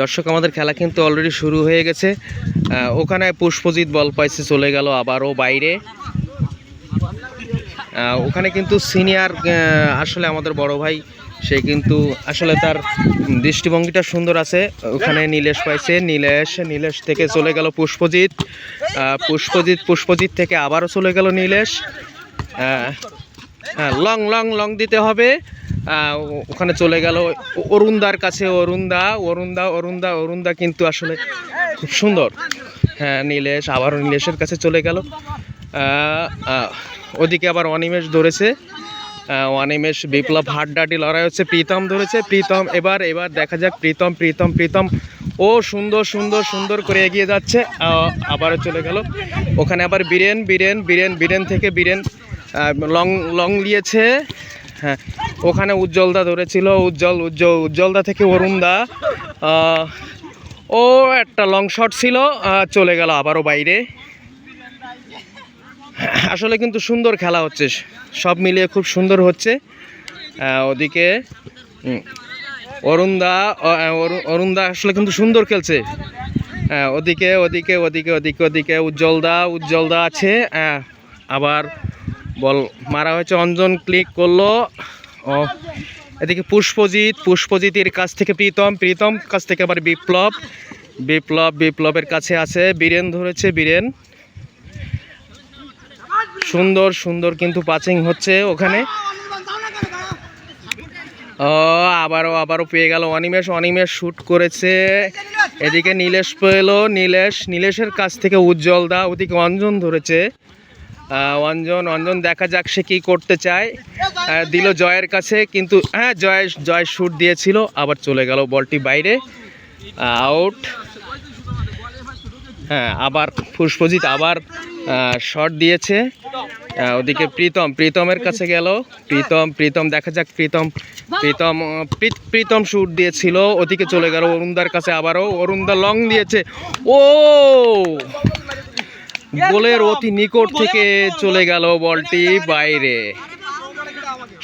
দর্শক, আমাদের খেলা কিন্তু অলরেডি শুরু হয়ে গেছে। ওখানে পুষ্পজিৎ বল পাইছে, চলে গেল আবারও বাইরে। ওখানে কিন্তু সিনিয়র আসলে আমাদের বড় ভাই, সে কিন্তু আসলে তার দৃষ্টিভঙ্গিটা সুন্দর আছে। ওখানে নীলেশ পাইছে, নীলেশ নীলেশ থেকে চলে গেল পুষ্পজিৎ। পুষ্পজিৎ পুষ্পজিৎ থেকে আবারও চলে গেল নীলেশ। হ্যাঁ লং লং লং দিতে হবে। ওখানে চলে গেল। অরুণদার কাছে অরুণদা অরুণদা অরুণদা অরুণদা কিন্তু আসলে খুব সুন্দর। হ্যাঁ নীলেশ, আবারও নীলেশের কাছে চলে গেল। ওদিকে আবার অনিমেষ ধরেছে। অনিমেষ, বিপ্লব হাড্ডাডি লড়াই হচ্ছে। প্রীতম ধরেছে। প্রীতম, এবার এবার দেখা যাক। প্রীতম প্রীতম প্রীতম। ও সুন্দর সুন্দর সুন্দর করে এগিয়ে যাচ্ছে। আবারও চলে গেল। ওখানে আবার বীরেন বীরেন বীরেন বীরেন থেকে বীরেন লং লং দিয়েছে হ্যাঁ ওখানে উজ্জ্বলদা ধরেছিল উজ্জ্বল উজ্জ্বল উজ্জ্বলদা থেকে অরুণদা। ও একটা লং শট ছিল চলে গেল আবারও বাইরে। আসলে কিন্তু সুন্দর খেলা হচ্ছে সব মিলিয়ে খুব সুন্দর হচ্ছে। ওদিকে অরুণদা অরুণদা আসলে কিন্তু সুন্দর খেলছে। হ্যাঁ, ওদিকে ওদিকে ওদিকে ওদিকে ওদিকে উজ্জ্বলদা উজ্জ্বলদা আছে। আবার বল, মারা হয়েছে অঞ্জন ক্লিক করল। ও, এদিকে পুষ্পজিৎ পুষ্পজিতের কাছ থেকে প্রীতম প্রীতম কাছ থেকে আবার বিপ্লব। বিপ্লব, বিপ্লবের কাছে আছে, বীরেন ধরেছে, বীরেন। সুন্দর সুন্দর কিন্তু পাচিং হচ্ছে ওখানে। ও, আবারও আবারও পেয়ে গেল অনিমেষ অনিমেষ শ্যুট করেছে। এদিকে নীলেশ পেল, নীলেশ, নীলেশের কাছ থেকে উজ্জ্বল দা, ওদিকে অঞ্জন ধরেছে। অঞ্জন অঞ্জন দেখা যাক সে কী করতে চায়। দিল জয়ের কাছে, কিন্তু হ্যাঁ জয় জয় শ্যুট দিয়েছিল, আবার চলে গেল বলটি বাইরে। আউট হ্যাঁ আবার পুষ্পজিৎ আবার শট দিয়েছে। ওদিকে প্রীতম, প্রীতমের কাছে গেল। প্রীতম প্রীতম, দেখা যাক, প্রীতম প্রীতম প্রীতম শুট দিয়েছিল। ওদিকে চলে গেল অরুণদার কাছে আবারও। অরুণদা লং দিয়েছে। ও! গোলের অতি নিকট থেকে চলে গেল বলটি বাইরে।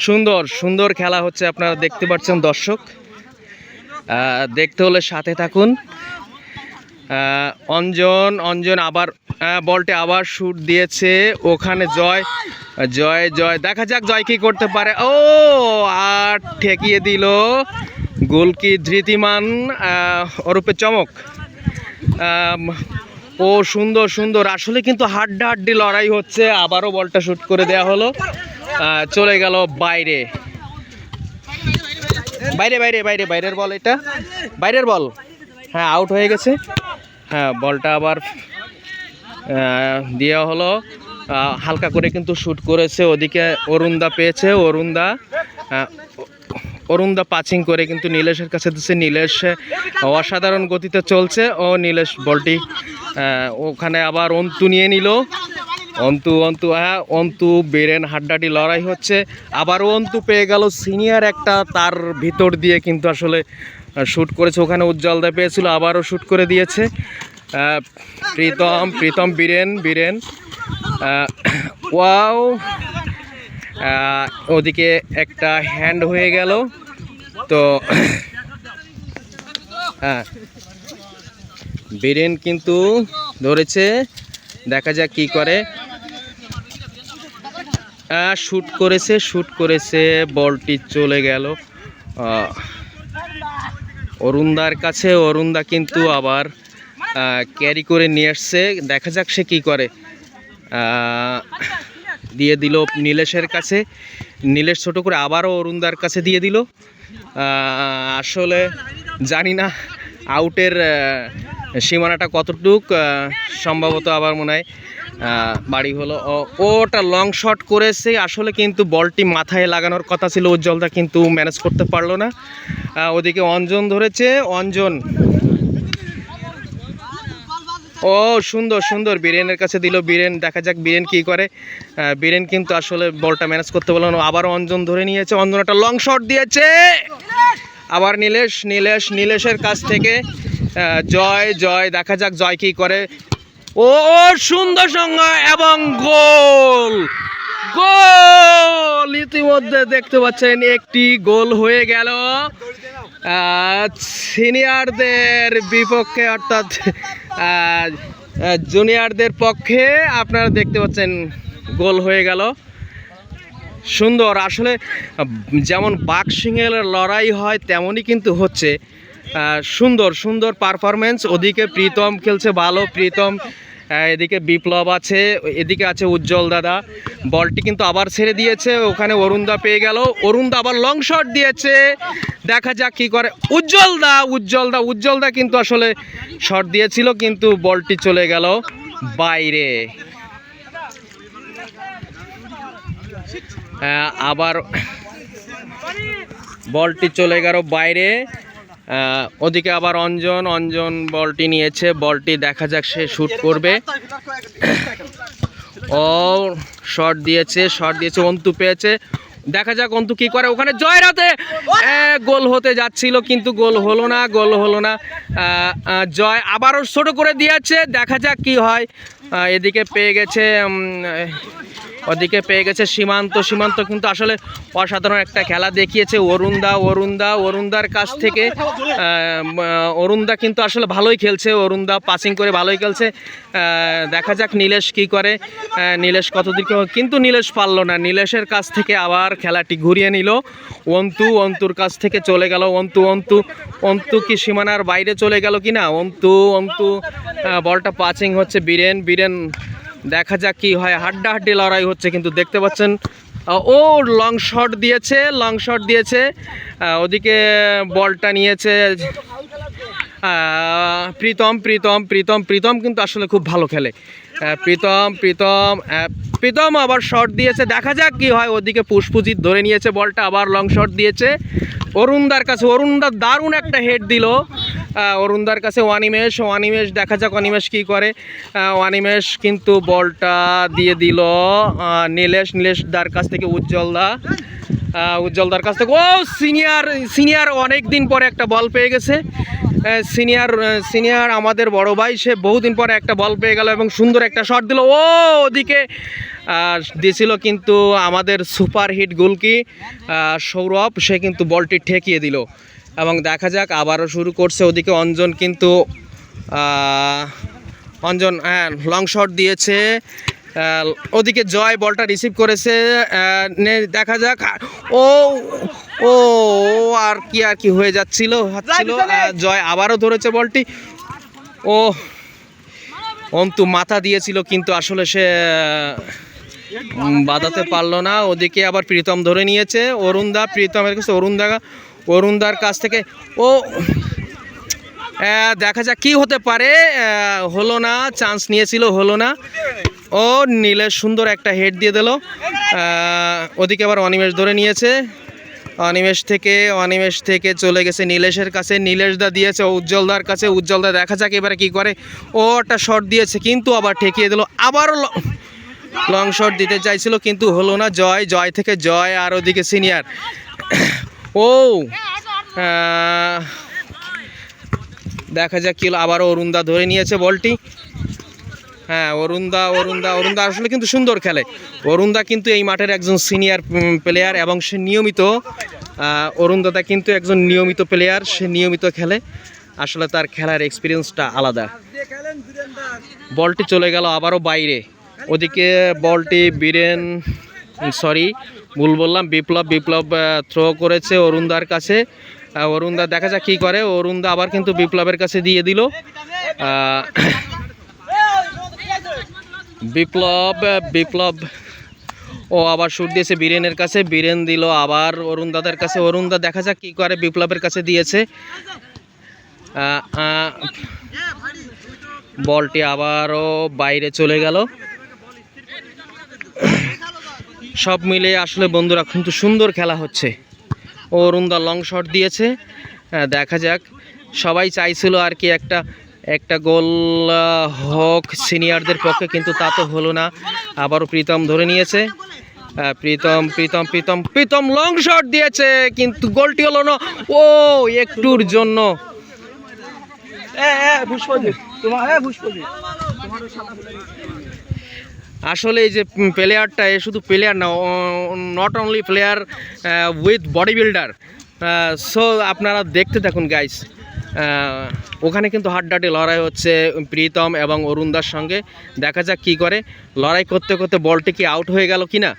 সুন্দর সুন্দর খেলা হচ্ছে আপনারা দেখতে পাচ্ছেন দর্শক। দেখতে হলে সাথে থাকুন। অঞ্জন অঞ্জন আবার বলটি আবার শুট দিয়েছে। ওখানে জয় জয় জয়। দেখা যাক জয় কি করতে পারে। ও আর ঠেকিয়ে দিল। গোলকি ধৃতিমান ওরূপে চমক। ও, সুন্দর সুন্দর। আসলে কিন্তু হাড্ডা হাড্ডি লড়াই হচ্ছে। আবারও বলটা শুট করে দেওয়া হলো। চলে গেল বাইরে। বাইরে বাইরে বাইরে, বাইরের বল এটা। বাইরের বল। হ্যাঁ আউট হয়ে গেছে। হ্যাঁ বলটা আবার দেওয়া হলো। হালকা করে কিন্তু শ্যুট করেছে। ওদিকে অরুণদা পেয়েছে। অরুণদা অরুণদা পাচিং করে কিন্তু নীলেশের কাছে দিচ্ছে। নীলেশ অসাধারণ গতিতে চলছে। ও নীলেশ বলটি ওখানে আবার অন্তু নিয়ে নিল। অন্তু অন্তু হ্যাঁ অন্তু বেরেন হাড্ডাটি লড়াই হচ্ছে। আবারও অন্তু পেয়ে গেল সিনিয়র একটা, তার ভিতর দিয়ে কিন্তু আসলে শ্যুট করেছে। ওখানে উজ্জ্বল উজ্জ্বলদা পেয়েছিল, আবারও শ্যুট করে দিয়েছে। প্রীতম প্রীতম বীরেন বীরেন। ওয়াও! ওদিকে একটা হ্যান্ড হয়ে গেল। তো হ্যাঁ। বীরেন কিন্তু ধরেছে, দেখা যাক কি করে। শ্যুট করেছে শ্যুট করেছে, বলটি চলে গেল। অরুণদার কাছে, অরুণদা কিন্তু আবার ক্যারি করে নিয়ে আসছে। দেখা যাক সে কী করে। দিয়ে দিল নীলেশের কাছে। নীলেশ ছোট করে আবারও অরুণদার কাছে দিয়ে দিল। আসলে জানি না আউটের সীমানাটা কতটুক সম্ভবত আবার মনে হয় বাড়ি হলো। ওটা লং শট করেছে। আসলে কিন্তু বলটি মাথায় লাগানোর কথা ছিল, উজ্জ্বলদা কিন্তু ম্যানেজ করতে পারল না। ওদিকে অঞ্জন ধরেছে। অঞ্জন ও, সুন্দর সুন্দর। বীরেনের কাছে দিল বীরেন। দেখা যাক বীরেন কি করে। বীরেন কিন্তু আসলে বলটা ম্যানেজ করতে পারল না। আবারও অঞ্জন ধরে নিয়েছে। অঞ্জন একটা লং শট দিয়েছে। আবার নীলেশ নীলেশ, নীলেশের কাছ থেকে জয় জয়। দেখা যাক জয় কি করে। ও, সুন্দর সংজ্ঞা এবং গোল। গোল! ইতিমধ্যে দেখতে পাচ্ছেন একটি গোল হয়ে গেল। সিনিয়রদের বিপক্ষে অর্থাৎ জুনিয়রদের পক্ষে আপনারা দেখতে পাচ্ছেন গোল হয়ে গেল। সুন্দর। আসলে যেমন বাঘ লড়াই হয়, তেমনই কিন্তু হচ্ছে। সুন্দর সুন্দর পারফরমেন্স ওদিকে প্রীতম খেলছে ভালো। প্রীতম এদিকে বিপ্লব আছে, এদিকে আছে উজ্জ্বল দাদা। বলটি কিন্তু আবার ছেড়ে দিয়েছে, ওখানে অরুণদা পেয়ে গেল। অরুণদা আবার লং শট দিয়েছে। দেখা যাক কি করে। উজ্জ্বল দা উজ্জ্বল দা উজ্জ্বল দা কিন্তু আসলে শট দিয়েছিল, কিন্তু বলটি চলে গেল বাইরে। আবার বলটি চলে গেল বাইরে। ওদিকে আবার অঞ্জন অঞ্জন বলটি নিয়েছে, বলটি দেখা যাক সে শ্যুট করবে। ও শট দিয়েছে শট দিয়েছে, অন্তু পেয়েছে। দেখা যাক অন্তু কি করে ওখানে। জয়রাতে গোল হতে যাচ্ছিল, কিন্তু গোল হলো না, গোল হলো না। জয় আবারও ছোট করে দিয়েছে, দেখা যাক কি হয়। এদিকে পেয়ে গেছে ওদিকে পেয়ে গেছে সীমান্ত। সীমান্ত কিন্তু আসলে অসাধারণ একটা খেলা দেখিয়েছে অরুণদা। অরুণদা, অরুণদার কাছ থেকে অরুণদা কিন্তু আসলে ভালোই খেলছে। অরুণদা পাসিং করে ভালোই খেলছে। দেখা যাক নীলেশ কি করে। নীলেশ কত দিকে কিন্তু নীলেশ পারল না। নীলেশের কাছ থেকে আবার খেলাটি ঘুরিয়ে নিল। অন্তু, অন্তুর কাছ থেকে চলে গেল। অন্তু অন্তু অন্তু কি সীমানার বাইরে চলে গেল কি না অন্তু অন্তু বলটা পাচিং হচ্ছে বীরেন। বীরেন দেখা যাক কি হয়। হাড্ডাহাড্ডি লড়াই হচ্ছে কিন্তু দেখতে পাচ্ছেন ও লং শট দিয়েছে লং শট দিয়েছে ওদিকে বলটা নিয়েছে প্রীতম প্রীতম প্রীতম প্রীতম কিন্তু আসলে খুব ভালো খেলে। প্রীতম প্রীতম প্রীতম আবার শট দিয়েছে, দেখা যাক কি হয়। ওদিকে পুষ্পজিৎ ধরে নিয়েছে বলটা, আবার লং শট দিয়েছে। অরুণদার কাছে অরুণদার দারুণ একটা হেড দিল। অরুণদার কাছে অনিমেষ অনিমেষ দেখা যাক অনিমেষ কী করে। অনিমেষ কিন্তু বলটা দিয়ে দিল নীলেশ নীলেশ দার কাছ থেকে উজ্জ্বল দা আহ, উজ্জ্বলদার কাছ থেকে ও সিনিয়র সিনিয়র অনেক দিন পরে একটা বল পেয়ে গেছে। সিনিয়র সিনিয়র আমাদের বড় ভাই সে বহুদিন পরে একটা বল পেয়ে গেল এবং সুন্দর একটা শট দিল। ও ওদিকে দিয়েছিল কিন্তু আমাদের সুপার হিট গোলকি সৌরভ সে কিন্তু বলটি ঠেকিয়ে দিল। এবং দেখা যাক আবারও শুরু করছে ওদিকে অঞ্জন কিন্তু অঞ্জন হ্যাঁ লং শট দিয়েছে। ওদিকে জয় বলটা রিসিভ করেছে দেখা যাক। ও ও আর কি আর কি হয়ে যাচ্ছিল হচ্ছিল জয় আবারও ধরেছে বলটি। ও অন্তু মাথা দিয়েছিল কিন্তু আসলে সে বাঁধাতে পারল না। ওদিকে আবার প্রীতম ধরে নিয়েছে অরুণদা প্রীতমের কাছে অরুণদা অরুণদার কাছ থেকে। ও দেখা যাক কি হতে পারে। হলো না চান্স নিয়েছিল, হলো না। ও নীলেশ সুন্দর একটা হেড দিয়ে দিল। ওদিকে আবার অনিমেষ ধরে নিয়েছে। অনিমেষ থেকে অনিমেষ থেকে চলে গেছে নীলেশের কাছে। নীলেশ দা দিয়েছে উজ্জ্বলদার কাছে। উজ্জ্বলদা দেখা যাক এবারে কি করে। ও একটা শট দিয়েছে, কিন্তু আবার ঠেকিয়ে দিল। আবারও লং শট দিতে চাইছিল, কিন্তু হলো না। জয় জয় থেকে জয়, আর ওদিকে সিনিয়র ও দেখা যাক কি হলো। আবারও অরুণদা ধরে নিয়েছে বলটি। হ্যাঁ অরুণদা অরুণদা অরুণদা আসলে কিন্তু সুন্দর খেলে। অরুণদা কিন্তু এই মাঠের একজন সিনিয়র প্লেয়ার এবং সে নিয়মিত অরুণদাদা কিন্তু একজন নিয়মিত প্লেয়ার সে নিয়মিত খেলে। আসলে তার খেলার এক্সপিরিয়েন্সটা আলাদা। বলটি চলে গেল আবারও বাইরে। ওদিকে বলটি বীরেন সরি ভুল বললাম, বিপ্লব বিপ্লব থ্রো করেছে অরুণদার কাছে। অরুণদা দেখা যাক কী করে। অরুণদা আবার কিন্তু বিপ্লবের কাছে দিয়ে দিল। বিপ্লব বিপ্লব। ও আবার শুট দিয়েছে বীরেনের কাছে। বীরেন দিল আবার অরুণ দাদার কাছে। অরুণ দা দেখা যাক কী করে বিপ্লবের কাছে দিয়েছে। বলটি আবারও বাইরে চলে গেল। সব মিলে আসলে বন্ধুরা কিন্তু সুন্দর খেলা হচ্ছে। অরুণদা লং শট দিয়েছে। দেখা যাক। সবাই চাইছিল আর কি একটা একটা গোল হোক সিনিয়রদের পক্ষে, কিন্তু তা তো হলো না। আবারও প্রীতম ধরে নিয়েছে। প্রীতম প্রীতম প্রীতম প্রীতম লং শট দিয়েছে, কিন্তু গোলটি হলো না। ও, একটুর জন্য। আসলে এই যে প্লেয়ারটা এ শুধু প্লেয়ার না not only player with body builder so আপনারা দেখতে থাকুন গাইস ওখানে কিন্তু হাড্ডাডি লড়াই হচ্ছে প্রীতম এবং অরুণদার সঙ্গে। দেখা যাক কি করে। লড়াই করতে করতে বলটি কি আউট হয়ে গেল কি না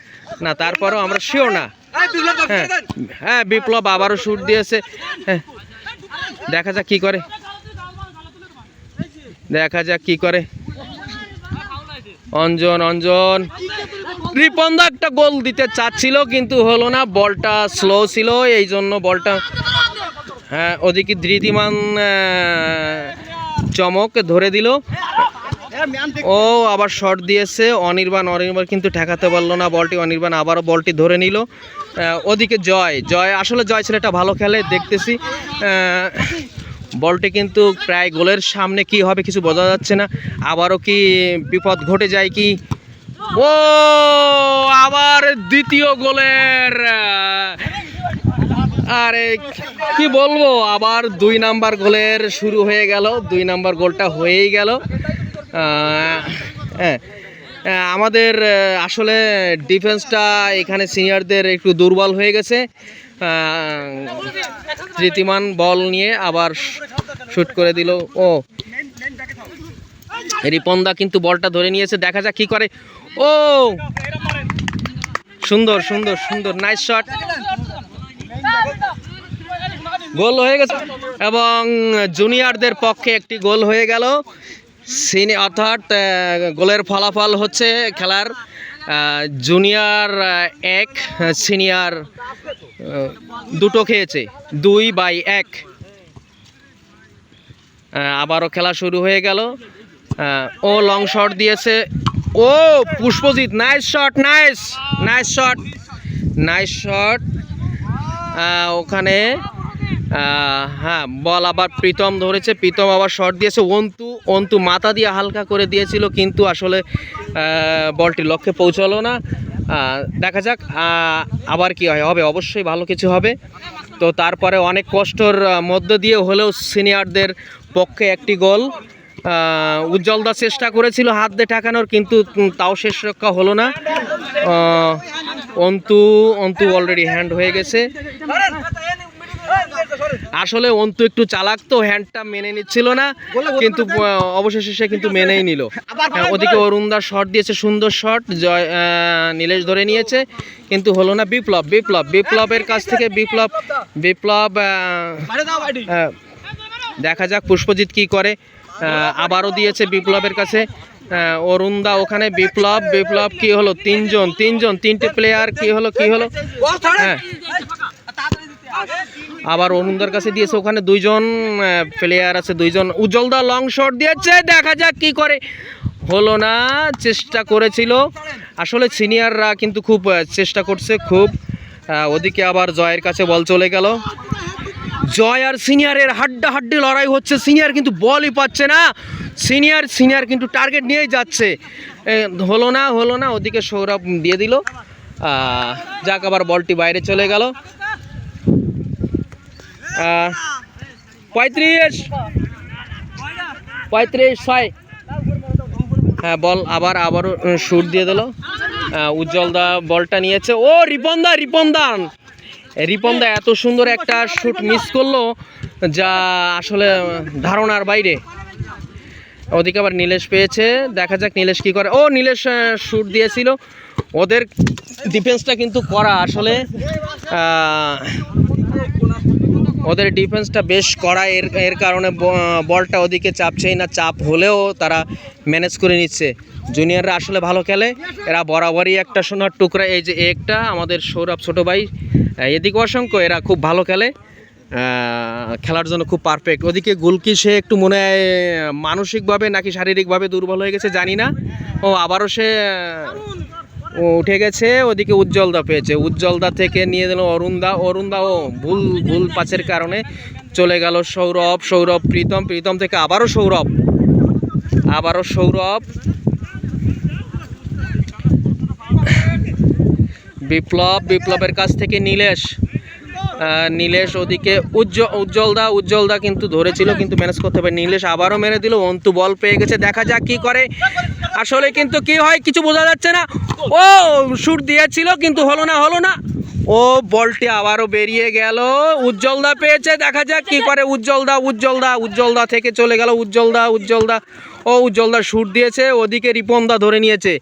না তারপরেও আমরা শিওর না। হ্যাঁ হ্যাঁ বিপ্লব আবারও শুট দিয়েছে। হ্যাঁ দেখা যাক কি করে। দেখা যাক কি করে। অঞ্জন অঞ্জন। রিপন্দা একটা গোল দিতে চাচ্ছিল, কিন্তু হলো না। বলটা স্লো ছিল, এই জন্য বলটা হ্যাঁ ওদিকে ধৃতিমান চমক ধরে দিল। ও আবার শট দিয়েছে, অনির্বাণ অনির্বাণ কিন্তু ঠেকাতে পারল না বলটি। অনির্বাণ আবারও বলটি ধরে নিল। ওদিকে জয় জয়, আসলে জয় ছেলেটা ভালো খেলে, দেখতেছি। বলটি কিন্তু প্রায় গোলের সামনে কি হবে কিছু বোঝা যাচ্ছে না। আবারও কি বিপদ ঘটে যায় কি? ও, আবার দ্বিতীয় গোলের আরে কি বলব, আবার দুই নাম্বার গোলের শুরু হয়ে গেল, দুই নাম্বার গোলটা হয়েই গেল। হ্যাঁ আমাদের আসলে ডিফেন্সটা এখানে সিনিয়রদের একটু দুর্বল হয়ে গেছে। তৃতীমান বল নিয়ে আবার শুট করে দিল। ও। রিপন্দা কিন্তু বলটা ধরে নিয়েছে, দেখা যাক কি করে। ও। সুন্দর সুন্দর সুন্দর নাইস শট গোল হয়ে গেছে। এবং জুনিয়রদের পক্ষে একটি গোল হয়ে গেল। সিনি অর্থাৎ গোলের ফলাফল হচ্ছে খেলার জুনিয়র এক সিনিয়র দুটো খেয়েছে। দুই বাই এক। আবারও খেলা শুরু হয়ে গেল। ও লং শট দিয়েছে। ও, Pushpajit nice shot nice nice shot nice shot ওখানে হ্যাঁ বল আবার প্রীতম ধরেছে, প্রীতম আবার শট দিয়েছে, অন্তু অন্তু মাথা দিয়ে হালকা করে দিয়েছিল, কিন্তু আসলে বলটি লক্ষ্যে পৌঁছালো না। দেখা যাক আবার কি হয়, হবে, অবশ্যই ভালো কিছু হবে। তো তারপরে অনেক কষ্টর মধ্য দিয়ে হলেও সিনিয়রদের পক্ষে একটি গোল। উজ্জ্বলদা চেষ্টা করেছিল হাত দিয়ে ঠেকানোর, কিন্তু তাও শেষ রক্ষা হলো না। অন্তু অন্তু অলরেডি হ্যান্ড হয়ে গেছে। আসলে অন্তু একটু চালাক তো হ্যান্ডটা মেনে নিচ্ছিল না কিন্তু অবশেষে সে কিন্তু মেনেই নিল। ওদিকে অরুণদার শট দিয়েছে সুন্দর শট জয় নীলেশ ধরে নিয়েছে কিন্তু হলো না বিপ্লব বিপ্লব বিপ্লবের কাছ থেকে বিপ্লব বিপ্লব দেখা যাক পুষ্পজিৎ কি করে আবারও দিয়েছে বিপ্লবের কাছে অরুণদা ওখানে বিপ্লব বিপ্লব কি হলো তিনজন তিনজন তিনটে প্লেয়ার কি হলো কি হলো? হ্যাঁ। আবার অরুণদার কাছে দিয়েছে ওখানে দুইজন প্লেয়ার আছে দুইজন। উজ্জ্বলদা লং শট দিয়েছে, দেখা যাক কি করে। হলো না, চেষ্টা করেছিল। আসলে সিনিয়ররা কিন্তু খুব চেষ্টা করছে খুব। ওদিকে আবার জয়ের কাছে বল চলে গেল। জয় আর সিনিয়রের হাড্ডা হাড্ডি লড়াই হচ্ছে। সিনিয়র কিন্তু বলই পাচ্ছে না। সিনিয়র সিনিয়র কিন্তু টার্গেট নিয়েই যাচ্ছে। হলো না হলো না, ওদিকে সৌরভ দিয়ে দিল। যাক, আবার বলটি বাইরে চলে গেল। পঁয়ত্রিশ। পঁয়ত্রিশ, ছয়। হ্যাঁ বল, আবার, আবারও শুট দিয়ে দিল। উজ্জ্বলদা বলটা নিয়েছে। ও, রিপনদা রিপনদা। রিপনদা এত সুন্দর একটা শুট মিস করল, যা আসলে ধারণার বাইরে। ওদিকে আবার নীলেশ পেয়েছে। দেখা যাক নীলেশ কি করে। ও, নীলেশ শুট দিয়েছিল। ওদের ডিফেন্সটা কিন্তু করা আসলে ওদের ডিফেন্সটা বেশ কড়া এর এর কারণে বলটা ওদিকে চাপছেই না, চাপ হলেও তারা ম্যানেজ করে নিচ্ছে। জুনিয়ররা আসলে ভালো খেলে, এরা বরাবরই একটা সোনার টুকরা, এই যে একটা, আমাদের সৌরভ ছোট ভাই এদিকে অসংখ্য, এরা খুব ভালো খেলে খেলার জন্য খুব পারফেক্ট ওদিকে গুলকি সে একটু মনে হয় মানসিকভাবে নাকি শারীরিকভাবে দুর্বল হয়ে গেছে, জানি না। ও, আবারও সে ও উঠে গেছে, ওদিকে উজ্জ্বলদা পেয়েছে। উজ্জ্বলদা থেকে নিয়ে অরুণদা অরুণদা ও ভুল ভুল পাচের কারণে চলে গেল সৌরভ। সৌরভ, প্রীতম। প্রীতম থেকে আবারও সৌরভ। আবারও সৌরভ। বিপ্লব, বিপ্লবের কাছ থেকে নীলেশ। নীলেশ ওদিকে উজ্জ্বল উজ্জ্বলদা উজ্জ্বলদা কিন্তু ধরেছিল, কিন্তু ম্যানেজ করতে পারে নীলেশ আবারও মেরে দিল। অন্তু বল পেয়ে গেছে। দেখা যাক কি করে। আসলে কিন্তু কি হয় কিছু বোঝা যাচ্ছে না। ও শুট দিয়েছিল কিন্তু হলো না হলো না। ও বলটি আবারও বেরিয়ে গেল। উজ্জ্বলদা পেয়েছে দেখা যাক কি করে। উজ্জ্বলদা উজ্জ্বলদা উজ্জ্বলদা থেকে চলে গেল। উজ্জ্বলদা উজ্জ্বলদা। ও উজ্জ্বলদা শুট দিয়েছে ওদিকে রিপনদা ধরে নিয়েছে।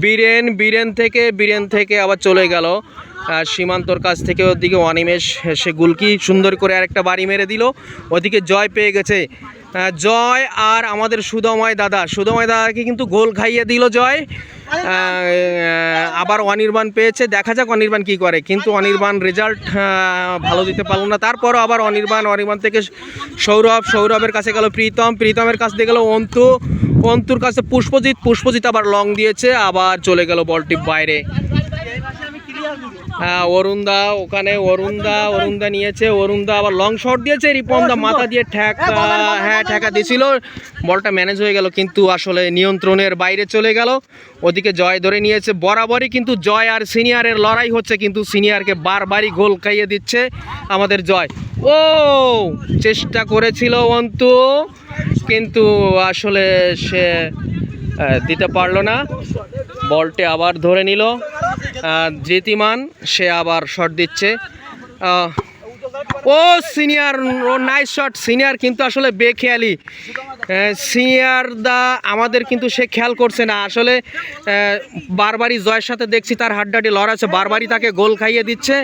বীরেন বীরেন থেকে বীরেন থেকে আবার চলে গেল। আহ, সীমান্তর কাছ থেকে ওদিকে অনিমেষ সে গুলকি সুন্দর করে আরেকটা বাড়ি মেরে দিল। ওদিকে জয় পেয়ে গেছে। জয় আর আমাদের সুদময় দাদা। সুদময় দাদাকে কিন্তু গোল খাইয়ে দিল জয়। আবার অনির্বাণ পেয়েছে। দেখা যাক অনির্বাণ কি করে। কিন্তু অনির্বাণ রেজাল্ট ভালো দিতে পারল না। তারপরও আবার অনির্বাণ অনির্বাণ থেকে সৌরভ, সৌরভের কাছে গেল প্রীতম। প্রীতমের কাছে দিয়ে গেল অন্তু। অন্তুর কাছে পুষ্পজিৎ। পুষ্পজিৎ আবার লং দিয়েছে। আবার চলে গেল বলটি বাইরে। হ্যাঁ অরুণদা ওখানে অরুণদা অরুণদা নিয়েছে অরুণদা আবার লং শট দিয়েছে রিপনদা মাথা দিয়ে ঠেকা হ্যাঁ ঠেকা দিয়েছিল বলটা ম্যানেজ হয়ে গেল কিন্তু আসলে নিয়ন্ত্রণের বাইরে চলে গেল। ওদিকে জয় ধরে নিয়েছে বরাবরই কিন্তু জয় আর সিনিয়রের লড়াই হচ্ছে কিন্তু সিনিয়রকে বারবারই গোল খাইয়ে দিচ্ছে আমাদের জয়। ও চেষ্টা করেছিল অন্তু কিন্তু আসলে সে দিতে পারল না। বলটি আবার ধরে নিল। আহ, ধৃতিমান সে আবার শট দিচ্ছে। ও সিনিয়র ও নাইস শট সিনিয়র কিন্তু আসলে বেখেয়ালি। সিনিয়র দা আমাদের কিন্তু সে খেয়াল করছে না। আসলে বারবারই জয়ের সাথে দেখছি তার হাড্ডাটি লড়াচ্ছে বারবারই তাকে গোল খাইয়ে দিচ্ছে।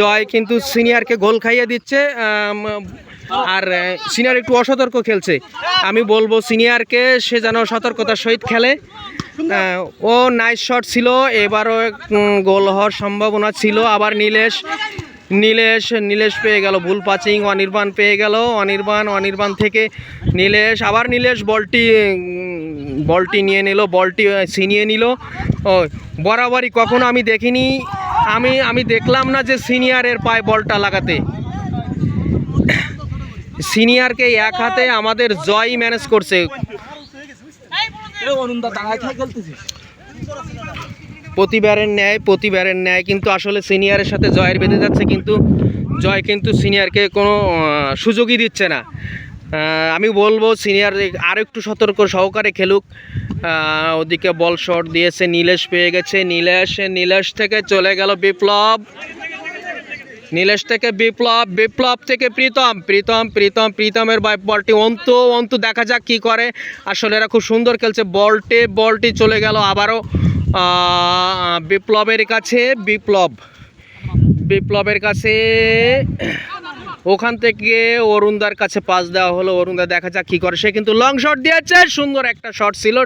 জয় কিন্তু সিনিয়রকে গোল খাইয়ে দিচ্ছে। আর সিনিয়র একটু অসতর্ক খেলছে। আমি বলব সিনিয়রকে সে যেন সতর্কতার সহিত খেলে। ও নাইস শট ছিল, এবারও গোল হওয়ার সম্ভাবনা ছিল। আবার নীলেশ নীলেশ নীলেশ পেয়ে গেল, ভুল পাচিং অনির্বাণ পেয়ে গেল। অনির্বাণ অনির্বাণ থেকে নীলেশ, আবার নীলেশ বলটি বলটি নিয়ে নিল, বলটি ছিনিয়ে নিল। ও, বরাবরই কখনো আমি দেখিনি। আমি আমি দেখলাম না যে সিনিয়রের পায়ে বলটা লাগাতে। সিনিয়রকে এক হাতে আমাদের জয় ম্যানেজ করছে। প্রতিবারের ন্যায় প্রতিবারের ন্যায়, কিন্তু আসলে সিনিয়রের সাথে জয়ের বেঁধে যাচ্ছে, কিন্তু জয় কিন্তু সিনিয়রকে কোনো সুযোগই দিচ্ছে না। আমি বলব সিনিয়র আরও একটু সতর্ক সহকারে খেলুক। ওদিকে বল শট দিয়েছে, নীলেশ পেয়ে গেছে, নীলেশ নীলেশ থেকে চলে গেল বিপ্লব। নীলেশ থেকে বিপ্লব বিপ্লব থেকে প্রীতম প্রীতম প্রীতম, প্রীতমের বাই বলটি অন্তু অন্তু দেখা যাক কি করে। আসলে এরা খুব সুন্দর খেলছে, বলটি বলটি চলে গেল আবারও বিপ্লবের কাছে, বিপ্লব, বিপ্লবের কাছে, ওখান থেকে অরুণদার কাছে পাস দেওয়া হলো, অরুণদা দেখা যাক কি করে। সে কিন্তু লং শট দিয়েছে, সুন্দর একটা শট ছিল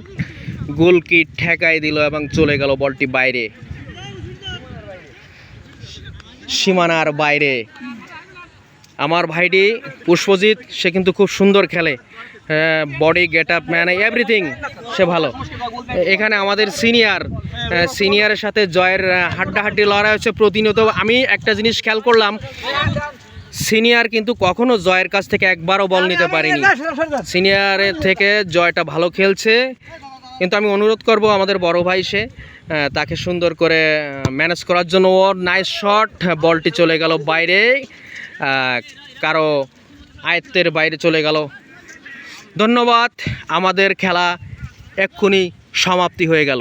গোলকি ঠেকাই দিল এবং চলে গেল বলটি বাইরে। সীমানার বাইরে। আমার ভাইটি পুষ্পজিৎ, সে কিন্তু খুব সুন্দর খেলে। Body get up man everything সে ভালো। এখানে আমাদের সিনিয়র সিনিয়রের সাথে জয়ের হাড্ডাহাড্ডি লড়াই হচ্ছে প্রতিনিয়ত। আমি একটা জিনিস খেয়াল করলাম সিনিয়র কিন্তু কখনো জয়ের কাছ থেকে একবারও বল নিতে পারিনি। সিনিয়রের থেকে জয়টা ভালো খেলছে। কিন্তু আমি অনুরোধ করব আমাদের বড় ভাই সে তাকে সুন্দর করে ম্যানেজ করার জন্য ওর নাইস শট বলটি চলে গেল বাইরে। কারও আয়ত্তের বাইরে চলে গেল। ধন্যবাদ, আমাদের খেলা এক্ষুনি সমাপ্তি হয়ে গেল।